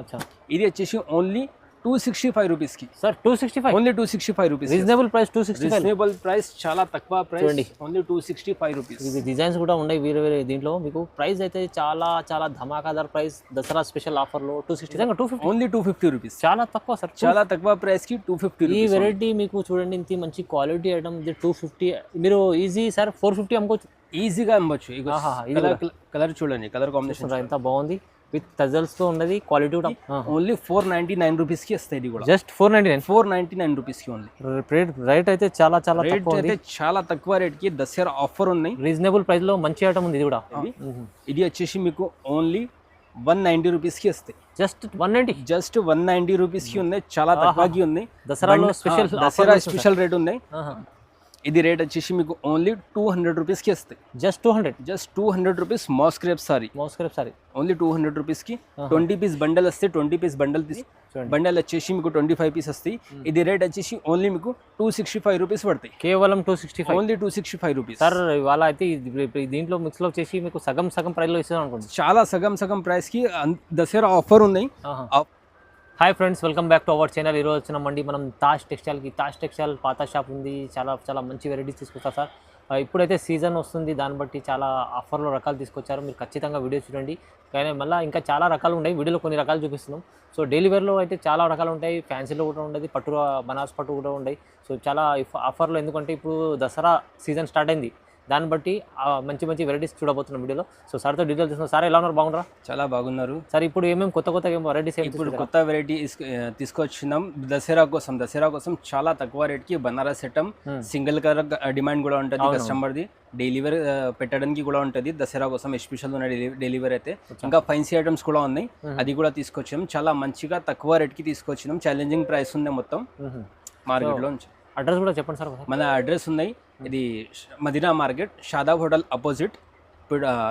అచ్చా. ఇది వచ్చేసి ఓన్లీ టూ సిక్స్టీ ఫైవ్ రూపీస్కి sir two sixty five only two sixty five rupees reasonable price two sixty reasonable price చాలా తక్కువ price చూడండి. Only two sixty five rupees ఇది designs కూడా ఉన్నాయి వేరే వేరే దీంట్లో. మీకు ప్రైస్ అయితే చాలా చాలా ధమాకాదార్ ప్రైస్ దసరా స్పెషల్ ఆఫర్లో two sixty two fifty only two fifty rupees చాలా తక్కువ సార్ చాలా తక్కువ ప్రైస్కి టూ ఫిఫ్టీ ఈ వెరైటీ మీకు చూడండి ఇంత మంచి క్వాలిటీ ఐటమ్ ఇది టూ ఫిఫ్టీ మీరు ఈజీ సార్ ఫోర్ ఫిఫ్టీ అమ్ముకోవచ్చు. ఈజీగా అమ్మొచ్చు. కలర్ చూడండి కలర్ కాంబినేషన్ ఎంత బాగుంది. విత్తో ఉన్నది క్వాలిటీ కూడా ఓన్లీ ఫోర్ నైన్టీ నైన్ రూపీస్కి వస్తాయి ఇది కూడా. Just four ninety nine four ninety nine రూపీస్కి ఓన్లీ రేట్ రేట్ అయితే చాలా చాలా రేట్ ఉంది. అయితే చాలా తక్కువ రేట్కి దసరా ఆఫర్ ఉన్నాయి. రీజనబుల్ ప్రైస్లో మంచి ఐటమ్ ఉంది ఇది కూడా. ఇది. వచ్చేసి మీకు ఓన్లీ వన్ నైన్టీ రూపీస్కి వస్తాయి. Just one ninety just one ninety రూపీస్కి ఉన్నాయి చాలా తక్కువకి దసరాలో బండి- స్పెషల్ దసరా స్పెషల్ రేట్ ఉన్నాయి. ఇది రేట్ వచ్చేసి మీకు ఓన్లీ టూ హండ్రెడ్ రూపీస్కి వస్తాయి. Just two hundred just two hundred rupees moss crepe sari moss crepe sari only two hundred రూపీస్కి ట్వంటీ పీస్ బండల్ వస్తే ట్వంటీ పీస్ బండల్. బండల్ వచ్చేసి మీకు ట్వంటీ ఫైవ్ పీస్ వస్తాయి ఇది రేట్ వచ్చేసి ఓన్లీ మీకు టూ సిక్స్టీ ఫైవ్ రూపీస్ పడతాయి. కేవలం two sixty five only two sixty five rupees sir ఇవాళ అయితే దీంట్లో మిక్స్లో వచ్చేసి మీకు సగం సగం ప్రైస్లో ఇస్తాను అనుకోండి చాలా సగం సగం ప్రైస్కి దసరా ఆఫర్ ఉన్నాయి. Hi friends welcome back to our channel ఈరోజు వచ్చినామండి మనం తాజ్ టెక్స్టైల్కి తాజ్ టెక్స్టైల్ పాత షాప్ ఉంది. చాలా చాలా మంచి వెరైటీస్ తీసుకొస్తారు సార్. ఇప్పుడైతే సీజన్ వస్తుంది. దాన్ని బట్టి చాలా ఆఫర్లో రకాలు తీసుకొచ్చారు. మీరు ఖచ్చితంగా వీడియో చూడండి. కానీ మళ్ళీ ఇంకా చాలా రకాలు ఉన్నాయి. వీడియోలో కొన్ని రకాలు చూపిస్తున్నాం. సో డైలీ వేర్లో అయితే చాలా రకాలు ఉంటాయి. ఫ్యాన్సీలో కూడా ఉండదు. పట్టు బనాస్ పట్టు కూడా ఉన్నాయి సో చాలా ఆఫర్లో ఎందుకంటే ఇప్పుడు దసరా సీజన్ స్టార్ట్ అయింది. దాన్ని బట్టి మంచి మంచి వెరైటీస్ చూడబోతున్నాం వీడియోలో. సో సార్తో డీటెయిల్స్ తీసుకున్నాం సార్ ఎలా ఉన్నారు? బాగున్నారా? చాలా బాగున్నారు. సార్ ఇప్పుడు ఏమేమి కొత్త కొత్త వెరైటీస్ ఇప్పుడు కొత్త వెరైటీ తీసుకొచ్చినాం. దసరా కోసం దసరా కోసం చాలా తక్కువ రేట్కి Banaras Hmm. Single colour demand కూడా ఉంటుంది. కస్టమర్ది డెలివరీ పెట్టడానికి కూడా ఉంటుంది. దసరా కోసం ఎస్పెషల్ ఉన్న డెలివరీ అయితే. ఇంకా ఫైన్సీ ఐటమ్స్ కూడా ఉన్నాయి. అది కూడా తీసుకొచ్చాం చాలా మంచిగా తక్కువ రేట్కి తీసుకొచ్చినాం. ఛాలెంజింగ్ ప్రైస్ ఉంది మొత్తం. మార్కెట్లో నుంచి అడ్రస్ కూడా చెప్పండి సార్ మన అడ్రస్ ఉన్నాయి. ఇది Madina market Shadab hotel opposite.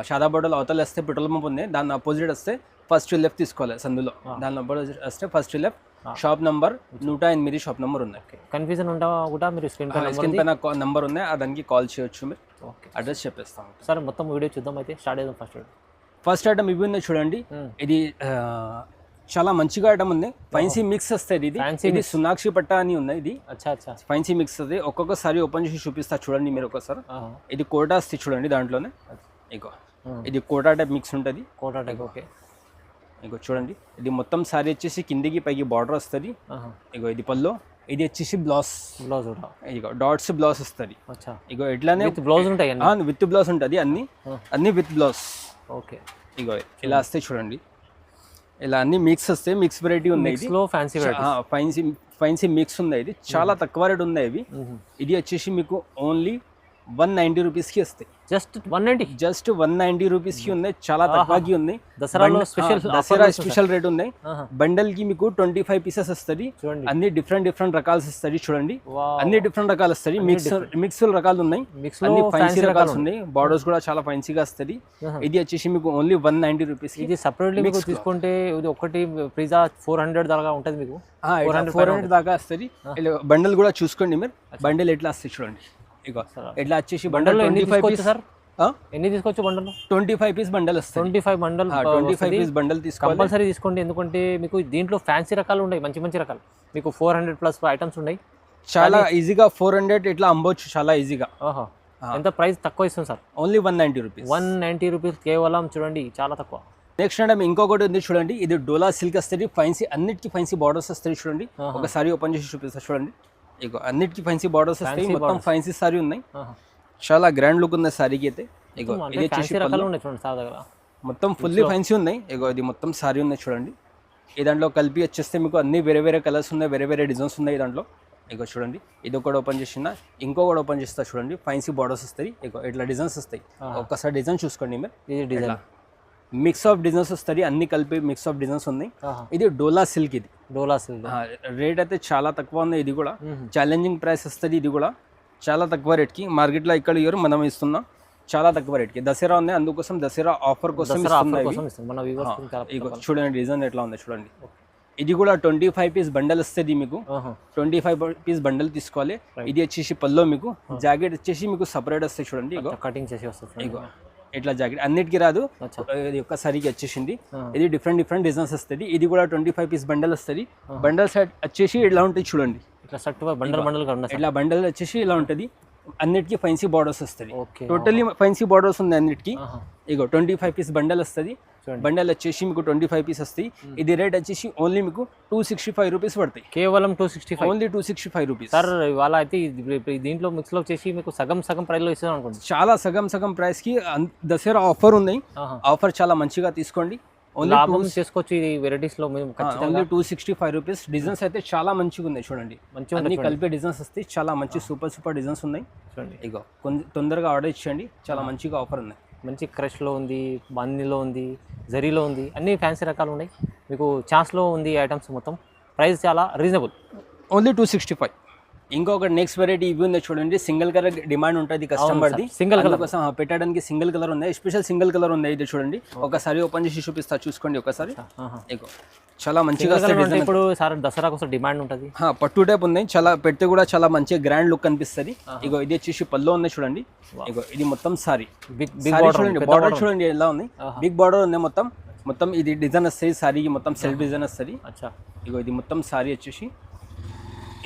Shadab hotel అవతల వస్తే పెట్రోల్ పంప్ ఉంది. దాని అపోజిట్ వస్తే ఫస్ట్ లెఫ్ట్ తీసుకోవాలి సందులో. దాని అపోజిట్ వస్తే ఫస్ట్ లెఫ్ట్ షాప్ నంబర్ నూట ఎనిమిది షాప్ నంబర్ ఉన్నాయి. కన్ఫ్యూజన్ ఉంటా కూడా? మీరు స్క్రీన్ పైన స్క్రీన్ పైన నంబర్ ఉంది. ఆ దానికి కాల్ చేయొచ్చు మీరు. ఓకే. అడ్రస్ చెప్పేస్తాం. సార్ మొత్తం వీడియో చూద్దాం అయితే. స్టార్ట్ చేద్దాం ఫస్ట్. ఫస్ట్ ఐటమ్ ఇవి ఉన్నాయి చూడండి. ఇది చాలా మంచిగా ఐటమ్ ఉంది. ఫైన్సీ మిక్స్ వస్తుంది ఇది. ఇది సునాక్షి పట్ట అని ఉంది ఇది ఫైన్సీ మిక్స్ అది ఒక్కొక్కసారి ఓపెన్ చేసి చూపిస్తా చూడండి మీరు ఒకసారి ఇది కోటా వస్తుంది చూడండి దాంట్లోనే. ఇగో. ఇది కోటా టైప్ మిక్స్ ఉంటుంది. Kota type okay. ఇగో చూడండి. ఇది మొత్తం సారీ వచ్చేసి కిందికి పైకి బార్డర్ వస్తుంది. ఇగో ఇది పల్లో ఇది వచ్చేసి బ్లౌజ్ బ్లౌజ్ ఇగో డాట్స్ బ్లౌజ్ వస్తుంది. ఇగో ఎట్లానే విత్ బ్లౌజ్ ఉంటాయి విత్ బ్లౌజ్ ఉంటుంది అన్ని. అన్ని విత్ బ్లౌజ్ ఓకే. ఇగో ఇలా వస్తాయి చూడండి. ఇలా అన్ని మిక్స్ వస్తాయి మిక్స్ వెరైటీ ఉన్నాయి లో fancy variety fancy fancy mix ఉంది ఇది. చాలా తక్కువ రేట్ ఉన్నాయి ఇవి. ఇది వచ్చేసి మీకు ఓన్లీ వన్ నైంటీ రూపీస్కి వస్తాయి. Just one ninety? Just one ninety రూపీస్కి ఉన్నాయి. చాలా తక్కువకి ఉన్నాయి. దసరాలో బండ- స్పెషల్ దసరా స్పెషల్ రేట్ ఉన్నాయి. బండల్కి మీకు ట్వంటీ ఫైవ్ పీసెస్ వస్తుంది అన్ని డిఫరెంట్ డిఫరెంట్ రకాలు వస్తుంది చూడండి. అన్ని డిఫరెంట్ రకాలు వస్తాయి. మిక్స్ మిక్స్ రకాలు ఉన్నాయి. అన్ని ఫైన్సీ రకాలు ఉన్నాయి. బార్డర్స్ కూడా చాలా ఫైన్సీగా వస్తుంది. ఇది వచ్చేసి మీకు ఓన్లీ వన్ నైన్టీ రూపీస్ ఇది సపరేట్లీ మీకు తీసుకుంటే ఇది ఒకటి పిజ్జా ఫోర్ హండ్రెడ్ దాకా ఉంటుంది మీకు. ఫోర్ హండ్రెడ్ దాకా వస్తుంది బండల్ కూడా చూసుకోండి మీరు. బండిల్ ఎట్లా వస్తాయి చూడండి. ఇగో ఎట్లా వచ్చేసి bundle twenty five piece sir? ఎన్ని తీసుకోవచ్చు bundle twenty five piece bundle twenty five bundle twenty five piece bundle తీసుకోవాలి. కంపల్సరీ తీసుకోండి. ఎందుకంటే మీకు దీంట్లో ఫ్యాన్సీ రకాలు ఉన్నాయి మంచి మంచి రకాలు. మీకు ఫోర్ హండ్రెడ్ ప్లస్ ఐటమ్స్ ఉన్నాయి. చాలా ఈజీగా ఫోర్ హండ్రెడ్ ఇట్లా అమ్మవచ్చు చాలా ఈజీగా ఎంత ప్రైస్ తక్కువ ఇస్తుంది sir? Only one ninety rupees one ninety rupees కేవలం చూడండి చాలా తక్కువ. నెక్స్ట్ అంటే ఇంకొకటి ఉంది చూడండి. ఇది డోలా సిల్క్ వస్తుంది ఫైన్సీ అన్నిటికీ ఫైన్సీ బార్డర్స్ వస్తాయి చూడండి. ఒకసారి ఓపెన్ చేసి చూపిస్తా చూడండి. ఇగో అన్నిటికీ ఫైన్సీ బార్డర్స్ వస్తాయి. మొత్తం ఫైన్సీ సారీ ఉన్నాయి. చాలా గ్రాండ్ లుక్ ఉంది సారీకి అయితే ఇగో ఇది వచ్చేసి ఫ్యాన్సీ చూడండి మొత్తం ఫుల్లీ ఫైన్సీ ఉన్నాయి. ఇగో ఇది మొత్తం సారీ ఉన్నాయి చూడండి. ఈ దాంట్లో కలిపి వచ్చేస్తే మీకు అన్ని వేరే వేరే కలర్స్ ఉన్నాయి వేరే వేరే డిజైన్స్ ఉన్నాయి దాంట్లో. ఇగో చూడండి. ఇది ఒకటి ఓపెన్ చేసిన ఇంకొకటి ఓపెన్ చేస్తా చూడండి. ఫైన్సీ బార్డర్స్ వస్తాయి. ఇగో ఇట్లా డిజైన్స్ వస్తాయి. ఒక్కసారి డిజైన్ చూసుకోండి మీరు. ఇది డిజైన్ మిక్స్ ఆఫ్ డిజైన్స్ వస్తుంది అన్ని కలిపి మిక్స్ ఆఫ్ డిజైన్స్ ఉన్నాయి. ఇది డోలా సిల్క్ ఇది. డోలా సిల్క్. రేట్ అయితే చాలా తక్కువ ఉంది ఇది కూడా. ఛాలెంజింగ్ ప్రైస్ వస్తుంది ఇది కూడా. చాలా తక్కువ రేట్కి. మార్కెట్లో ఇక్కడ ఇవ్వరు మనం ఇస్తున్నాం చాలా తక్కువ రేట్కి. దసరా ఉంది. అందుకోసం దసరా ఆఫర్ కోసం చూడండి డిజైన్ ఎట్లా ఉంది చూడండి. ఇది కూడా ట్వంటీ ఫైవ్ పీస్ బండల్ వస్తుంది మీకు. ట్వంటీ ఫైవ్ పీస్ బండల్ తీసుకోవాలి. ఇది వచ్చేసి పల్లో మీకు. జాకెట్ వచ్చేసి మీకు సపరేట్ వస్తాయి చూడండి కటింగ్ చేసి వస్తుంది ఇట్లా జాకెట్. అన్నిటికీ రాదు. ఇది ఒక్కసారికి వచ్చేసింది. ఇది డిఫరెంట్ డిఫరెంట్ డిజైన్స్ వస్తుంది. ఇది కూడా ట్వంటీ ఫైవ్ పీస్ బండల్ వస్తుంది. బండల్ సెట్ వచ్చేసి ఇలా ఉంటుంది చూడండి. ఇట్లా షర్ట్ బండల్ బండల్ ఇట్లా బండల్ వచ్చేసి ఇలా ఉంటుంది. అన్నిటికీ ఫైన్సీ బార్డర్స్ వస్తుంది. టోటల్లీ ఫైన్సీ బార్డర్స్ ఉంది అన్నిటికీ. ఇగో ట్వంటీ ఫైవ్ పీస్ బండల్ వస్తుంది. బండల్ వచ్చేసి మీకు ట్వంటీ ఫైవ్ పీస్ వస్తాయి ఇది రేట్ వచ్చేసి ఓన్లీ మీకు టూ సిక్స్టీ ఫైవ్ రూపీస్ పడతాయి. కేవలం two sixty five only two sixty five rupees sir ఇవాళ అయితే దీంట్లో మిక్స్లో వచ్చేసి మీకు సగం సగం ప్రైస్లో ఇస్తున్నాం అనుకోండి చాలా సగం సగం ప్రైస్కి అన్- దసరా ఆఫర్ ఉన్నాయి. ఆఫర్ చాలా మంచిగా తీసుకోండి. లాభం చేసుకోవచ్చు ఇది వెరైటీస్లో మేము ఖచ్చితంగా. Only two sixty five rupees designs అయితే చాలా మంచిగా ఉన్నాయి చూడండి. మంచిగా అన్ని కలిపే డిజైన్స్ వస్తాయి. చాలా మంచి సూపర్ సూపర్ డిజైన్స్ ఉన్నాయి. చూడండి. ఇగో కొంచెం తొందరగా ఆర్డర్ ఇచ్చేయండి. చాలా మంచిగా ఆఫర్ ఉన్నాయి. మంచి క్రష్లో ఉంది బన్నీలో ఉంది జరీలో ఉంది అన్ని ఫ్యాన్సీ రకాలు ఉన్నాయి. మీకు ఛాన్స్లో ఉంది ఐటమ్స్ మొత్తం. ప్రైస్ చాలా reasonable only two sixty five ఇంకొక నెక్స్ట్ వెరైటీ ఇవి ఉన్నాయి చూడండి. సింగిల్ కలర్ డిమాండ్ ఉంటుంది కస్టమర్ది సింగిల్ కలర్ ఆ, పెట్టడానికి సింగిల్ కలర్ ఉన్నాయి స్పెషల్ సింగిల్ కలర్ ఉంది ఇది చూడండి. ఒకసారి ఓపెన్ చేసి చూపిస్తా చూసుకోండి ఒకసారి. చాలా మంచిగా ఇప్పుడు సార్ దసరా కోసం డిమాండ్ ఉంటుంది. పట్టు టైప్ ఉంది. చాలా పెడితే కూడా చాలా మంచిగా గ్రాండ్ లుక్ కనిపిస్తుంది ఇగో ఇది వచ్చేసి పల్లో ఉంది చూడండి. ఇగో ఇది మొత్తం sari big big sari border చూడండి బార్డర్ చూడండి ఎలా ఉంది. బిగ్ బార్డర్ ఉంది మొత్తం. మొత్తం ఇది డిజైన్ వస్తుంది సారీకి మొత్తం సెల్ఫ్ డిజైన్ వస్తుంది. ఇగో ఇది మొత్తం సారీ వచ్చేసి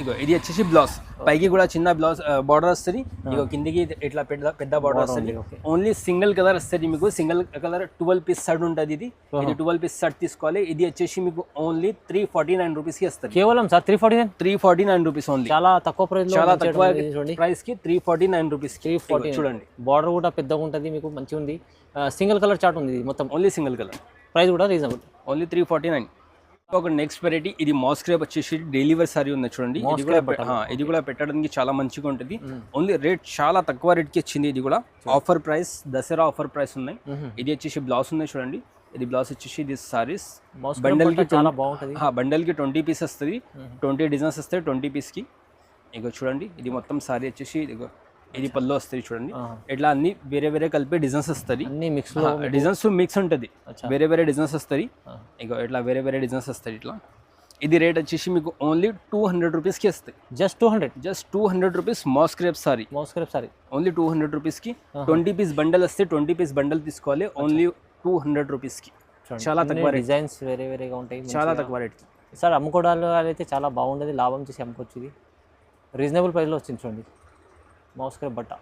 ఇగో ఇది వచ్చేసి బ్లౌజ్ పైకి కూడా చిన్న బ్లౌజ్ బార్డర్ వస్తుంది. ఇగో కిందికి ఇట్లా పెద్ద పెద్ద బార్డర్ వస్తుంది. ఓన్లీ సింగిల్ కలర్ వస్తుంది మీకు. Single colour twelve piece shirt ఉంటుంది ఇది. ఇది ట్వెల్వ్ పీస్ షర్ట్ తీసుకోవాలి. ఇది వచ్చేసి మీకు ఓన్లీ త్రీ ఫార్టీ నైన్ రూపీస్కి వస్తుంది. కేవలం sir three forty nine three forty nine rupees only చాలా తక్కువ ప్రైస్లో చాలా తక్కువ ప్రైస్కి త్రీ ఫార్టీ నైన్ రూపీస్కి. 349. చూడండి. బార్డర్ కూడా పెద్దగా ఉంటుంది మీకు మంచిగా ఉంది. సింగిల్ కలర్ చార్ట్ ఉంది ఇది మొత్తం. ఓన్లీ సింగిల్ కలర్ ప్రైస్ కూడా reasonable only three forty nine ఒక నెక్స్ట్ వెరైటీ ఇది మాస్ క్రేప్ వచ్చేసి డెలివరీ సారీ ఉంది చూడండి. ఇది కూడా ఇది కూడా పెట్టడానికి చాలా మంచిగా ఉంటుంది. ఓన్లీ రేట్ చాలా తక్కువ రేట్కి వచ్చింది ఇది కూడా. Offer price Dasara offer price ఉన్నాయి. ఇది వచ్చేసి బ్లౌజ్ ఉంది చూడండి. ఇది బ్లౌజ్ వచ్చేసి ఇది సారీస్ బండల్కి చాలా బాగుంటుంది. బండల్కి ట్వంటీ పీస్ వస్తుంది. ట్వంటీ డిజైన్స్ వస్తాయి ట్వంటీ పీస్కి. ఇగో చూడండి ఇది మొత్తం సారీ వచ్చేసి ఇదిగో. ఇది పళ్ళు వస్తుంది చూడండి. ఇట్లా అన్ని వేరే వేరే కలిపి డిజైన్స్ వస్తుంది మిక్స్లో డిజైన్స్ మిక్స్ ఉంటుంది. వేరే వేరే డిజైన్స్ వస్తుంది. ఇక ఇట్లా వేరే వేరే డిజైన్స్ వస్తాయి ఇట్లా. ఇది రేట్ వచ్చేసి మీకు ఓన్లీ టూ హండ్రెడ్ రూపీస్కి వస్తాయి. Just two hundred just two hundred rupees mass crepe sari mouse crepe sari only two hundred రూపీస్కి ట్వంటీ పీస్ బండల్ వస్తే ట్వంటీ పీస్ బండల్ తీసుకోవాలి. ఓన్లీ టూ హండ్రెడ్ రూపీస్కి చాలా తక్కువ రేట్ డిజైన్స్ వేరే వేరేగా ఉంటాయి. చాలా తక్కువ రేట్కి సార్ అమ్ముకోవడాలు అయితే చాలా బాగుండేది. లాభం చేసి అమ్ముకోవచ్చు ఇది. రీజనబుల్ ప్రైస్లో వచ్చింది చూడండి. మౌస్ క్రేప్ బట్ట.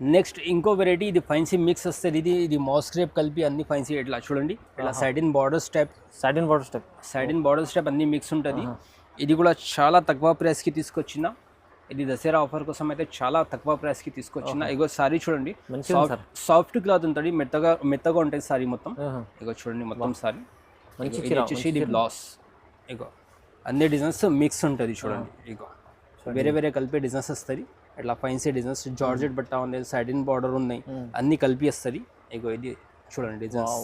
నెక్స్ట్ ఇంకో వెరైటీ ఇది ఫైన్సీ మిక్స్ వస్తుంది ఇది ఇది మాస్ క్రేప్ కలిపి అన్ని ఫైన్సీ ఇట్లా చూడండి. ఇట్లా side in border step. Satin border step. Side in border step అన్ని మిక్స్ ఉంటుంది. ఇది కూడా చాలా తక్కువ ప్రైస్కి తీసుకొచ్చిన. ఇది దసరా ఆఫర్ కోసం అయితే చాలా తక్కువ ప్రైస్కి తీసుకొచ్చిన. ఇగో సారీ చూడండి. సాఫ్ట్ క్లాత్ ఉంటుంది మెత్తగా మెత్తగా ఉంటుంది సారీ మొత్తం. ఇగో చూడండి మొత్తం సారీ. వచ్చేసి ఇది బ్లాస్ ఇగో అన్ని డిజైన్స్ మిక్స్ ఉంటుంది చూడండి. ఇగో వేరే వేరే కలిపే డిజైన్స్ వస్తుంది. ఇట్లా ఫైన్సీ డిజైన్స్ జార్జెట్ బట్ట ఉంది సైడ్ ఇన్ బార్డర్ ఉన్నాయి అన్ని కలిపి వస్తుంది ఇగో ఇది చూడండి డిజైన్స్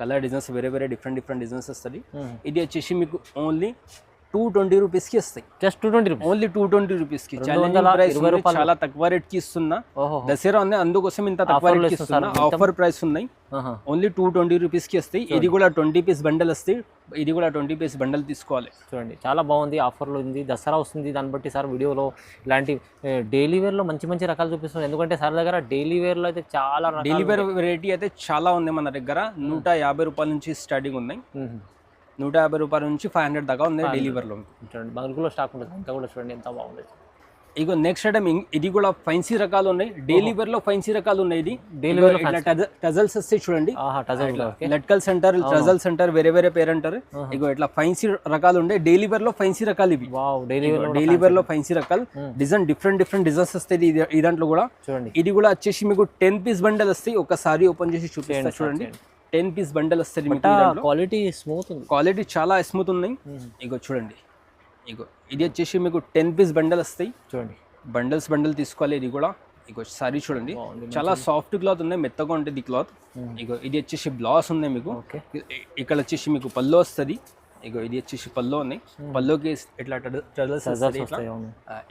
కలర్ డిజైన్స్ వేరే వేరే డిఫరెంట్ డిఫరెంట్ డిజైన్స్ వస్తుంది. ఇది వచ్చేసి మీకు ఓన్లీ టూ ట్వంటీ రూపీస్కి వస్తాయి. Just two twenty rupees only two twenty రూపీస్కి. చాలా తక్కువ రేట్కి ఇస్తున్నా. దసరా ఉంది అందుకోసం ఇంత తక్కువ రేట్కి. ఇస్తున్నా. ఆఫర్ ప్రైస్ ఉన్నాయి. ఓన్లీ టూ ట్వంటీ రూపీస్కి వస్తాయి. ఇది కూడా ట్వంటీ పీస్ బండల్ వస్తాయి ఇది కూడా ట్వంటీ పీస్ బండల్ తీసుకోవాలి. చూడండి చాలా బాగుంది ఆఫర్లో ఉంది దసరా వస్తుంది దాన్ని బట్టి సార్ వీడియోలో ఇలాంటి డైలీ వేర్లో మంచి మంచి రకాలు చూపిస్తున్నారు. ఎందుకంటే సార్ దగ్గర డైలీ వేర్లో అయితే చాలా రకాలు డెలివరీ వెరైటీ అయితే చాలా ఉంది మన దగ్గర. నూట యాభై రూపాయల నుంచి స్టార్టింగ్ ఉన్నాయి. నూట యాభై రూపాయల నుంచి ఫైవ్ హండ్రెడ్ దాకా ఉంది డెలివరీలో చూడండి బంకులో స్టాక్ ఉంటుంది. అంతా కూడా చూడండి ఎంత బాగుంది. ఇగో నెక్స్ట్ ఐటమ్ ఇది కూడా ఫైన్సీ రకాలు ఉన్నాయి డైలీ వేర్లో ఫైన్సీ రకాలు ఉన్నాయి ఇది ఇట్లా టజల్స్ వస్తాయి చూడండి. టజల్ లెట్కల్ సెంటర్ ట్రజల్ సెంటర్ వేరే వేరే పేరు అంటారు. ఇగో ఇట్లా ఫైన్సీ రకాలు ఉండే డైలీ వేర్లో ఫైన్సీ రకాలు ఇవి డైలీ వేర్లో ఫైన్సీ రకాలు. డిజైన్ డిఫరెంట్ డిఫరెంట్ డిజైన్స్ వస్తాయి ఇది- ఈ దాంట్లో కూడా. చూడండి. ఇది కూడా వచ్చేసి మీకు టెన్ పీస్ బండల్ వస్తాయి. ఒకసారి ఓపెన్ చేసి చూపిస్తా చూడండి. టెన్ పీస్ బండల్ దాంట్లో. క్వాలిటీ స్మూత్ క్వాలిటీ చాలా స్మూత్ ఉన్నాయి. ఇగో చూడండి. ఇగో ఇది వచ్చేసి మీకు టెన్ పీస్ బండల్ వస్తాయి. చూడండి. బండల్స్ బండల్ తీసుకోవాలి. ఇది కూడా ఇగో సారీ చూడండి. చాలా సాఫ్ట్ క్లాత్ ఉన్నాయి. మెత్తగా ఉంటుంది క్లాత్ ఇగో ఇది వచ్చేసి బ్లాస్ ఉన్నాయి మీకు. ఇక్కడ వచ్చేసి మీకు పల్లో వస్తుంది. ఇగో ఇది వచ్చేసి పల్లో ఉన్నాయి. పల్లోకి ఇట్లా?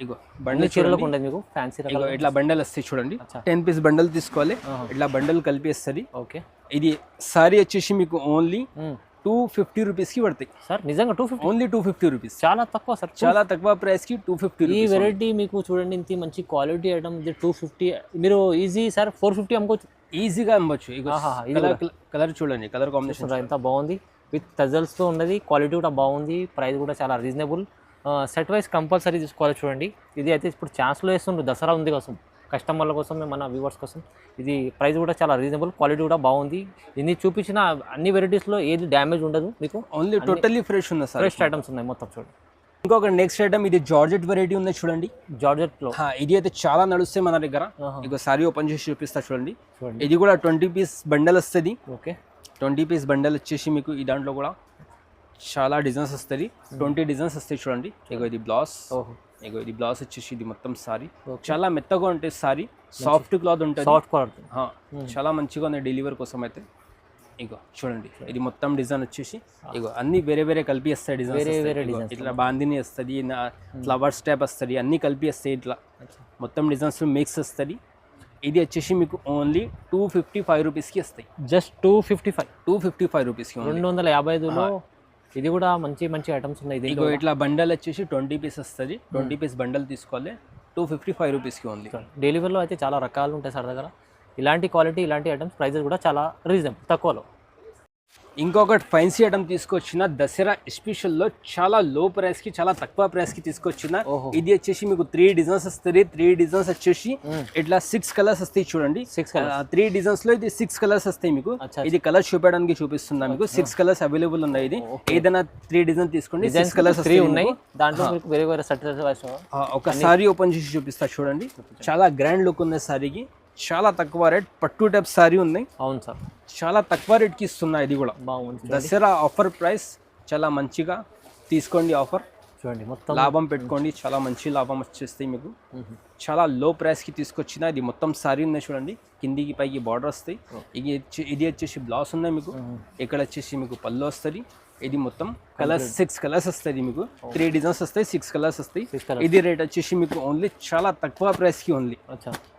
ఇగో బండల్ మీకు? ఫ్యాన్సీ ఇగో ఇట్లా బండల్ వస్తాయి చూడండి. టెన్ పీస్ బండల్ తీసుకోవాలి. ఇట్లా బండల్ కలిపి వస్తుంది ఓకే. ఇది సారీ వచ్చేసి మీకు ఓన్లీ టూ ఫిఫ్టీ రూపీస్కి పడతాయి. సార్ నిజంగా two fifty only two fifty rupees చాలా తక్కువ సార్. చాలా తక్కువ ప్రైస్కి టూ ఫిఫ్టీ ఈ వెరైటీ మీకు చూడండి ఇంత మంచి క్వాలిటీ ఐటమ్ ఇది టూ ఫిఫ్టీ మీరు ఈజీ సార్ ఫోర్ ఫిఫ్టీ అమ్ముకోవచ్చు. ఈజీగా అమ్మొచ్చు. ఇది కలర్ చూడండి కలర్ కాంబినేషన్ ఎంత బాగుంది. విత్ టజల్స్తో ఉన్నది క్వాలిటీ కూడా బాగుంది ప్రైస్ కూడా చాలా రీజనబుల్ సెట్ వైస్ కంపల్సరీ తీసుకోవాలి చూడండి. ఇది అయితే ఇప్పుడు ఛాన్స్లో వేస్తుండ్రు దసరా ఉంది కోసం. కస్టమర్ల కోసం మన వ్యూవర్స్ కోసం. ఇది ప్రైస్ కూడా చాలా రీజనబుల్ క్వాలిటీ కూడా బాగుంది. ఇన్ని చూపించిన అన్ని వెరైటీస్లో ఏది డ్యామేజ్ ఉండదు మీకు. ఓన్లీ టోటల్లీ ఫ్రెష్ ఉంది సార్. ఫ్రెష్ ఐటమ్స్ ఉన్నాయి మొత్తం చూడండి ఇంకొక నెక్స్ట్ ఐటమ్ ఇది జార్జెట్ వెరైటీ ఉంది చూడండి. జార్జెట్లో హా, ఇది అయితే చాలా నడుస్తాయి మన దగ్గర. ఆహా. ఇక సారీ ఓపెన్ చేసి చూపిస్తా చూడండి. ఇది కూడా ట్వంటీ పీస్ బండల్ వస్తుంది. ఓకే. ట్వంటీ పీస్ బండల్ వచ్చేసి మీకు ఈ దాంట్లో కూడా చాలా డిజైన్స్ వస్తుంది. ట్వంటీ డిజైన్స్ వస్తాయి చూడండి. ఇగో ఇది బ్లౌజ్ ఓహో. ఇది బ్లౌజ్ వచ్చేసి ఇది మొత్తం సారీ. చాలా మెత్తగా ఉంటుంది సారీ సాఫ్ట్ క్లాత్ ఉంటుంది. సాఫ్ట్ హా, చాలా మంచిగా ఉంది డెలివరీ కోసం అయితే. ఇగో చూడండి ఇది మొత్తం డిజైన్ వచ్చేసి ఇగో అన్ని వేరే వేరే కలిపి వస్తాయి వేరే వేరే డిజైన్ ఇట్లా బాందిని వస్తుంది ఫ్లవర్స్ టైప్ వస్తుంది అన్ని కలిపి వస్తాయి ఇట్లా. మొత్తం డిజైన్స్ మిక్స్ వస్తుంది. ఇది వచ్చేసి మీకు ఓన్లీ టూ ఫిఫ్టీ ఫైవ్ రూపీస్కి వస్తాయి. Just two fifty five two fifty five రూపీస్కి రెండు వందల యాభై ఐదులో ఇది కూడా మంచి మంచి ఐటమ్స్ ఉన్నాయి దీంట్లో ఇట్లా బండల్ వచ్చేసి ట్వంటీ పీస్ వస్తుంది. ట్వంటీ పీస్ బండల్ తీసుకోవాలి. టూ ఫిఫ్టీ ఫైవ్ రూపీస్కి ఓన్లీ డెలివరీలో అయితే చాలా రకాలు ఉంటాయి సార్ దగ్గర. ఇలాంటి క్వాలిటీ ఇలాంటి ఐటమ్స్ ప్రైజెస్ కూడా చాలా రీజనబుల్ తక్కువలో. ఇంకొకటి ఫైన్సీ ఐటమ్ తీసుకొచ్చిన దసరా స్పెషల్లో చాలా లో ప్రైస్కి చాలా తక్కువ ప్రైస్కి తీసుకొచ్చిన. ఇది వచ్చేసి మీకు త్రీ డిజైన్స్ వస్తుంది. త్రీ డిజైన్స్ వచ్చేసి ఇట్లా సిక్స్ కలర్స్ వస్తాయి చూడండి. సిక్స్ త్రీ డిజైన్స్లో ఇది సిక్స్ కలర్స్ వస్తాయి మీకు. ఇది కలర్ చూపించడానికి చూపిస్తున్నా మీకు. సిక్స్ కలర్స్ అవైలబుల్ ఉన్నాయి ఇది. ఏదైనా త్రీ డిజైన్ తీసుకోండి సిక్స్ కలర్స్ త్రీ ఉన్నాయి. దాంట్లో మీకు వేరే వేరే సెట్ ఒక సారీ ఓపెన్ చేసి చూపిస్తా చూడండి. చాలా గ్రాండ్ లుక్ ఉంది సారీకి చాలా తక్కువ రేట్ పట్టు టైప్ సారీ ఉంది. అవును సార్. చాలా తక్కువ రేట్కి ఇస్తున్నా ఇది కూడా. బాగుంది దసరా ఆఫర్ ప్రైస్ చాలా మంచిగా తీసుకోండి ఆఫర్. చూడండి మొత్తం లాభం పెట్టుకోండి చాలా మంచి లాభం వచ్చేస్తాయి మీకు. చాలా లో ప్రైస్కి తీసుకొచ్చిన ఇది మొత్తం సారీ ఉన్నాయి చూడండి. కిందికి పైకి బార్డర్ వస్తాయి. ఇది ఇది వచ్చేసి బ్లౌజ్ ఉన్నాయి మీకు. ఇక్కడ వచ్చేసి మీకు పళ్ళు వస్తుంది ఇది మొత్తం కలర్స్ సిక్స్ కలర్స్ వస్తుంది మీకు. త్రీ డిజైన్స్ వస్తాయి సిక్స్ కలర్స్ వస్తాయి. ఇది రేట్ వచ్చేసి మీకు ఓన్లీ చాలా తక్కువ ప్రైస్కి ఓన్లీ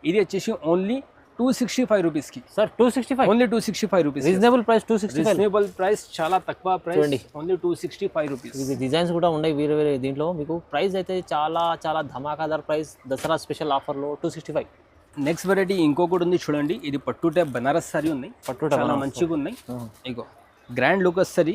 ఇది వచ్చేసి ఓన్లీ టూ సిక్స్టీ ఫైవ్ రూపీస్కి sir two sixty five only two sixty five rupees reasonable price two sixty reasonable price చాలా తక్కువ ప్రైస్ చూడండి. Only two sixty five rupees ఇది డిజైన్స్ కూడా ఉన్నాయి వేరే వేరే దీంట్లో. మీకు ప్రైస్ అయితే చాలా చాలా ధమాకాదార్ ప్రైస్ దసరా స్పెషల్ ఆఫర్లో two sixty five next variety ఇంకొకటి ఉంది చూడండి. ఇది పట్టు టైప్ బనారస్ సారీ ఉన్నాయి. పట్టు చాలా మంచిగా ఉన్నాయి ఇగో గ్రాండ్ లుక్ వస్తుంది.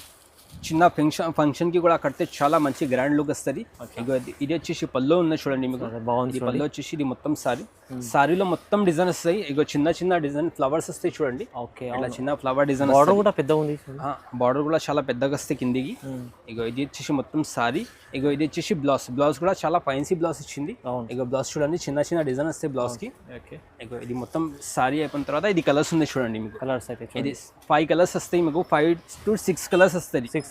చిన్న ఫంక్షన్ ఫంక్షన్కి కూడా కడితే చాలా మంచి గ్రాండ్ లుక్ వస్తుంది. ఇది- వచ్చేసి పల్లో ఉంది చూడండి మీకు. బాగుంది పల్లో వచ్చేసి ఇది మొత్తం సారీ. సారీలో మొత్తం డిజైన్ వస్తాయి. ఇగో చిన్న చిన్న డిజైన్ ఫ్లవర్స్ వస్తాయి చూడండి. ఓకే ఇట్లా చిన్న ఫ్లవర్ డిజైన్ బార్డర్ కూడా పెద్ద ఉంది బార్డర్ కూడా చాలా పెద్దగా వస్తాయి కిందికి. ఇగో ఇది వచ్చేసి మొత్తం సారీ. ఇగో ఇది వచ్చేసి బ్లౌజ్. బ్లౌజ్ కూడా చాలా ఫైన్సీ బ్లౌజ్ ఇచ్చింది. ఇగో బ్లౌజ్ చూడండి చిన్న చిన్న డిజైన్ వస్తాయి బ్లౌజ్కి ఓకే. ఇగో ఇది మొత్తం సారీ అయిపోయిన తర్వాత ఇది కలర్స్ ఉంది చూడండి మీకు. కలర్స్ అయితే ఇది ఫైవ్ కలర్స్ వస్తాయి మీకు. ఫైవ్ టు సిక్స్ కలర్స్ వస్తాయి. సిక్స్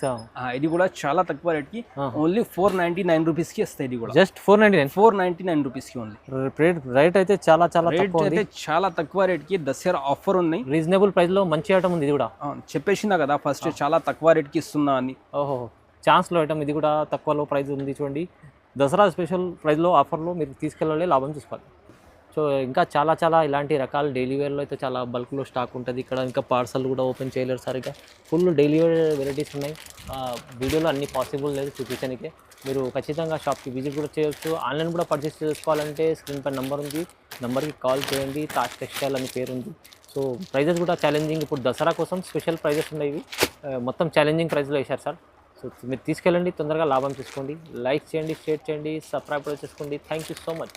ఇది కూడా చాలా తక్కువ రేట్కి ఓన్లీ ఫోర్ నైన్టీ నైన్ రూపీస్కి వస్తాయి ఇది కూడా. Just four ninety nine four ninety nine రూపీస్కి ఓన్లీ రేట్ రేట్ అయితే చాలా చాలా రేట్ అయితే చాలా తక్కువ రేట్కి దసరా ఆఫర్ ఉన్నాయి. రీజనబుల్ ప్రైస్లో మంచి ఐటమ్ ఉంది ఇది కూడా. ఆ, చెప్పేసినా కదా ఫస్ట్ చాలా తక్కువ రేట్కి ఇస్తున్నా అని. ఓహో. ఛాన్స్లో ఐటమ్ ఇది కూడా తక్కువలో ప్రైస్ ఉంది చూడండి. దసరా స్పెషల్ ప్రైస్లో ఆఫర్లో మీరు తీసుకెళ్ళాలి లాభం చూసుకోవాలి. సో ఇంకా చాలా చాలా ఇలాంటి రకాల డైలీ వేర్లో అయితే చాలా బల్క్లో స్టాక్ ఉంటుంది. ఇక్కడ ఇంకా పార్సల్ కూడా ఓపెన్ చేయలేరు సరిగ్గా. ఫుల్ డైలీ వేర్ వెరైటీస్ ఉన్నాయి. వీడియోలో అన్ని పాసిబుల్ లేదు చూపించడానికి మీరు ఖచ్చితంగా షాప్కి విజిట్ కూడా చేయొచ్చు. ఆన్లైన్ కూడా పర్చేస్ చేసుకోవాలంటే స్క్రీన్ పై నెంబర్ ఉంది. నెంబర్కి కాల్ చేయండి. తాజ్ టెక్స్టైల్ అని పేరు ఉంది. సో ప్రైజెస్ కూడా ఛాలెంజింగ్ ఇప్పుడు దసరా కోసం స్పెషల్ ప్రైజెస్ ఉన్నాయి మొత్తం ఛాలెంజింగ్ ప్రైస్లో వేశారు సార్. సో మీరు తీసుకెళ్ళండి. తొందరగా లాభం తీసుకోండి లైక్ చేయండి షేర్ చేయండి సబ్స్క్రైబ్ కూడా చేసుకోండి. Thank you so much